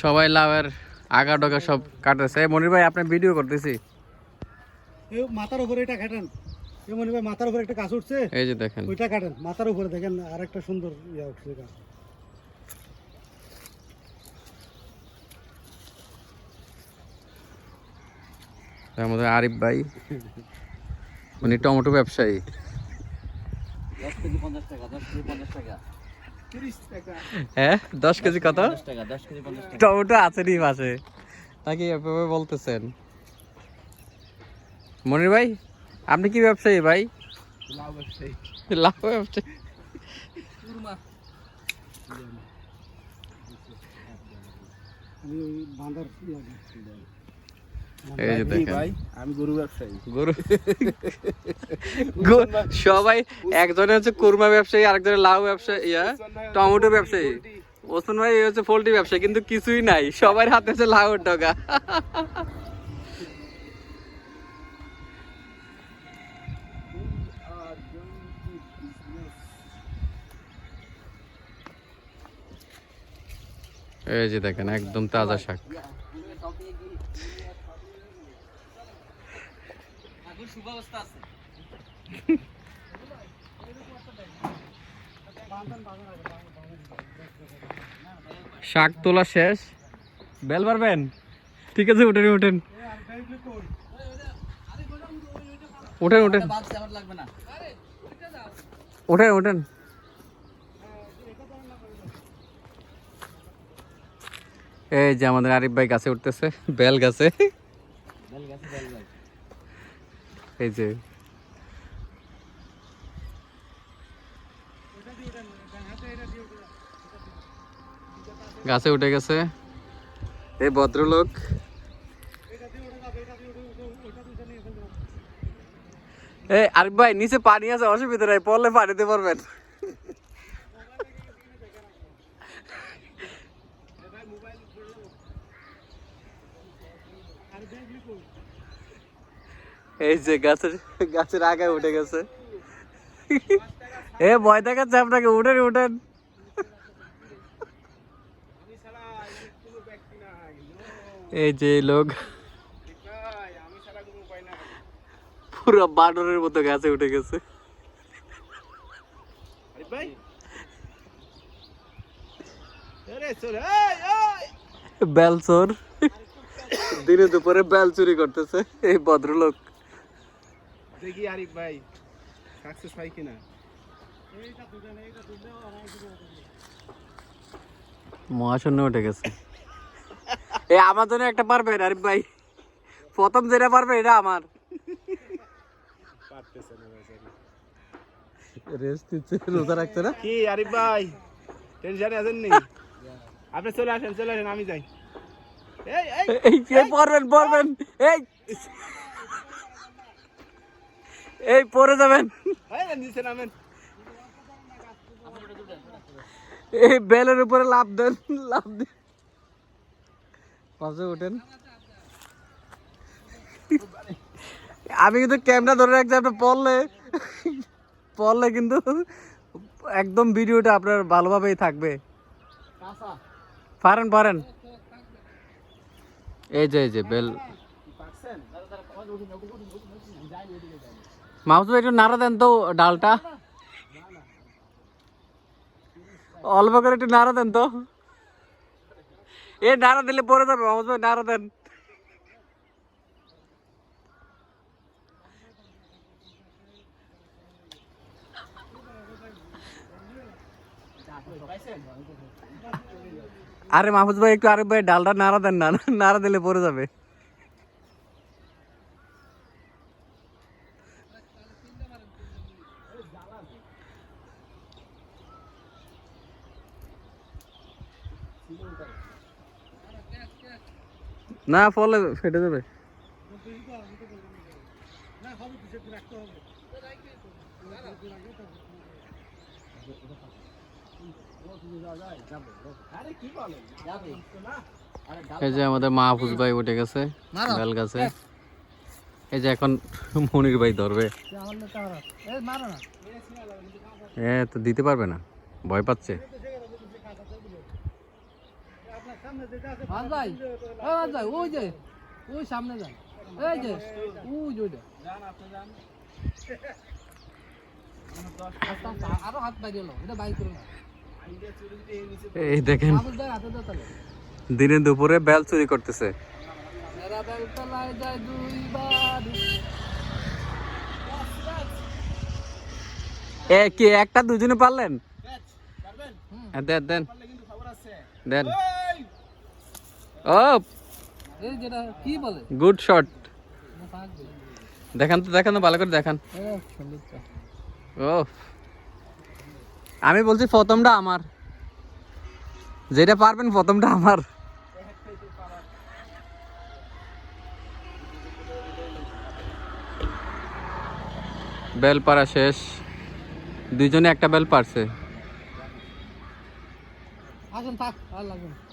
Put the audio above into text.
সবাই লাভের আগা ডগা সব কাটেছে মনির ভাই আপনি ভিডিও করতেছি। মাথার উপরে এটা কাটেন। এই মনে ভাই মাথার উপরে একটা কাজ উঠছে। এই যে দেখেন। ওইটা কাটেন মাথার উপরে দেখেন আর একটা সুন্দর ইয়া উঠছে গাছ আমাদের আরিফ ভাই উনি টমেটো ব্যবসায়ী। দশ কেজি পঞ্চাশ টাকা দশ কেজি পঞ্চাশ টাকা। হ্যাঁ দশ কেজি কত? টমেটো আছে নি পাশে নাকি এভাবে বলতেছেন? মনির ভাই আপনি কি ব্যবসায়ী ভাই? লাভ ব্যবসায়ী। আমি বাঁধার। এই যে দেখেন। আমি গরু ব্যবসায়ী। গরু। সবাই একজনে হচ্ছে কুরমা ব্যবসায়ী আরেকজনে লাউ ব্যবসায়ী ইয়া টমেটো ব্যবসায়ী। ওসমান ভাই হচ্ছে পোল্ট্রি ব্যবসায়ী কিন্তু কিছুই নাই। সবার হাতে হচ্ছে ডগা। এই যে দেখেন একদম তাজা শাক। শাক তোলা শেষ। বেল পারবেন ঠিক আছে উঠেন উঠেন। উঠেন উঠেন। উঠেন উঠেন। এই যে আমাদের আরিফ ভাই গাছে উঠতেছে, বেল গাছে। এই যে। গাছে উঠে গেছে। এই ভদ্রলোক। এই আরিফ ভাই, নিচে পানি আছে, অসুবিধা নাই, পড়লে পানিতে পারবেন এই যে গাছের গাছের আগায় উঠে গেছে। এ, ভয় দেখাচ্ছে আপনাকে, উঠেন উঠেন। এই যে লোক। পুরো বানরের মতো গাছে উঠে গেছে। বেল চোর। দিনে দুপুরে বেল চুরি করতেছে এই ভদ্রলোক। দেখি আরিফ ভাই সাকসেস পাই কিনা? মহাশূন্য উঠে গেছে। এ আমার জন্য একটা পারবেন আরিফ ভাই। প্রথম যেটা পারবে এটা আমার। রেস্ট দিচ্ছে রোজা রাখছে না? কি আরিফ ভাই? টেনশনে আছেন নি? আপনি চলে আসেন চলে আসেন আমি যাই। এই এই পড়বেন পড়বেন। এই। এই পড়ে যাবেন। এই নিচে নামেন। এই বেলের উপরে লাভ দেন লাভ দেন। পাশে ওঠেন। আমি কিন্তু ক্যামেরা ধরে রাখছি আপনি পড়লে পড়লে কিন্তু একদম ভিডিওটা আপনার ভালোভাবেই থাকবে। পারেন পারেন। এই যে এই যে বেল। মাউস একটু নাড়া দেন তো ডালটা। অল্প করে একটু নাড়া দেন তো। এ নাড়া দিলে পরে যাবে মাউস ভাই নাড়া দেন। আরে মাহফুজ ভাই, একটু আরে ভাই ডালটা নাড়া দেন না, নাড়া দিলে পরে যাবে। না, ফলে ফেটে যাবে যাবে। এই যে আমাদের মাহফুজ ভাই উঠে গেছে বেল গাছে। এই যে এখন মনির ভাই ধরবে। এ তো দিতে পারবে না। ভয় পাচ্ছে। ওই যে ওই সামনে যান। এই যে ওই যে ওইটা আস্তে, আরও হাত বাইরে এলো। এটা বাইর করো না এই দেখেন। দিনে দুপুরে বেল চুরি করতেছে। এ কি একটা দুজনে পারলেন? হ্যাঁ, দেন দেন। ও গুড শট। দেখান তো দেখান ভালো করে দেখান। ও। আমি বলছি প্রথমটা আমার। যেটা পারবেন প্রথমটা আমার। বেল পারা শেষ। দুইজনে একটা বেল পারছে। থাক, আর।